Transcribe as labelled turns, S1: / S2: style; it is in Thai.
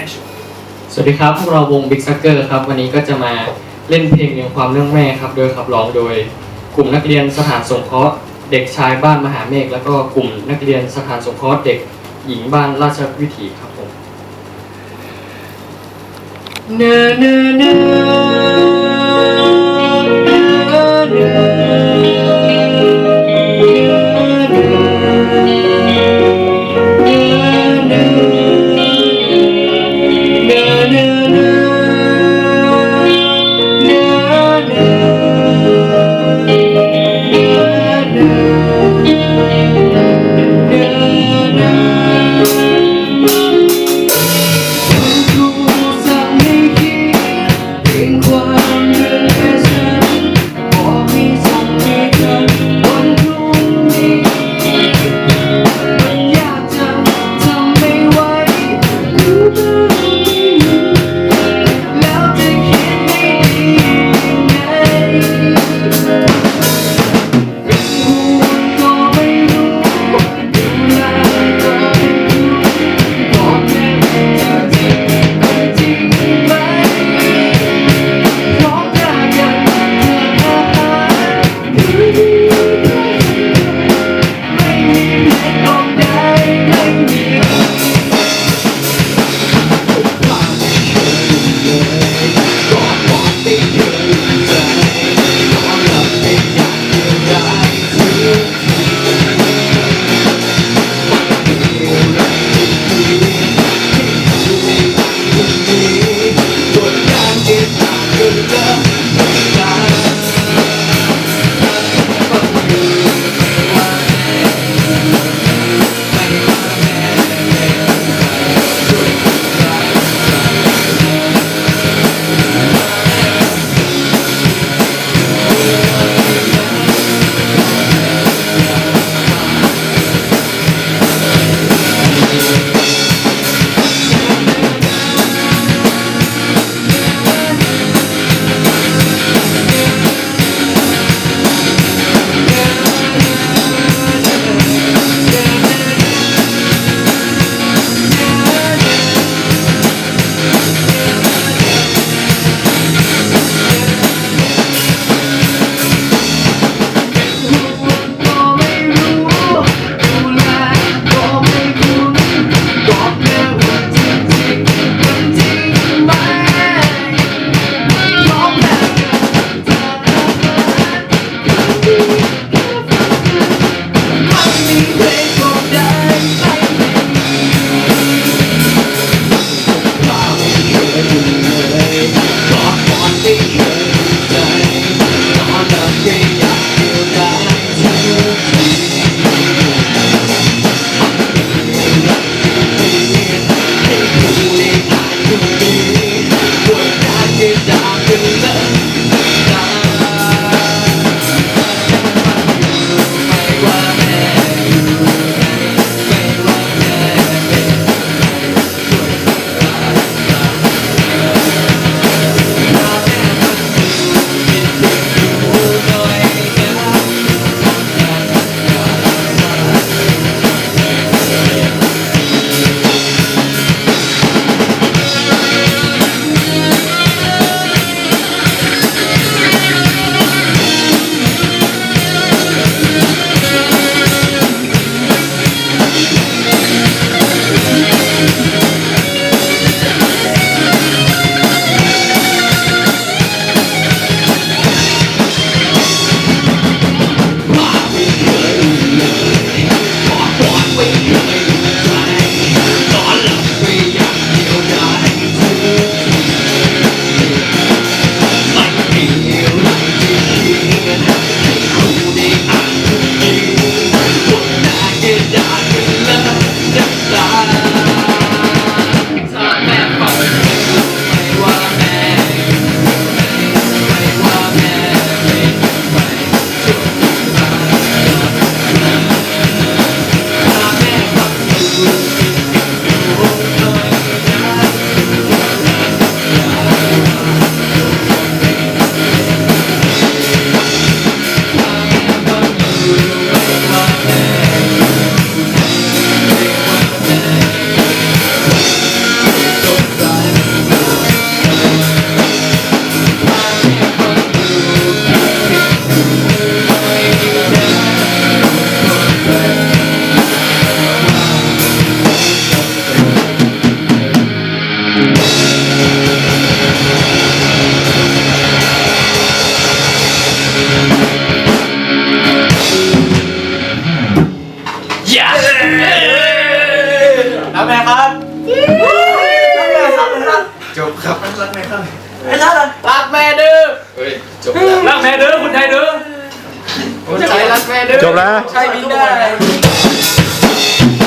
S1: action
S2: สวัสดีครับ พวกเราวง Big Sucker ครับ วันนี้ก็จะมาเล่นเพลงยังความเรื่องแม่ครับ โดยขับร้องโดยกลุ่มนักเรียนสถานสงเคราะห์เด็กชายบ้านมหาเมฆแล้วก็กลุ่มนักเรียนสถานสงเคราะห์เด็กหญิงบ้านราชวิถีครับผมเนเนเน น้ำรับแม่ครับจบครับรักแม่ครับ
S1: ไอ้รัก
S2: รักแม่ดื้อเจบแล้ว
S3: รักแม่ดื้อคุณไทยดื้อ
S2: คุณใจรักแม่ดื้อ
S4: จบแล้ว
S2: ใช่บินได้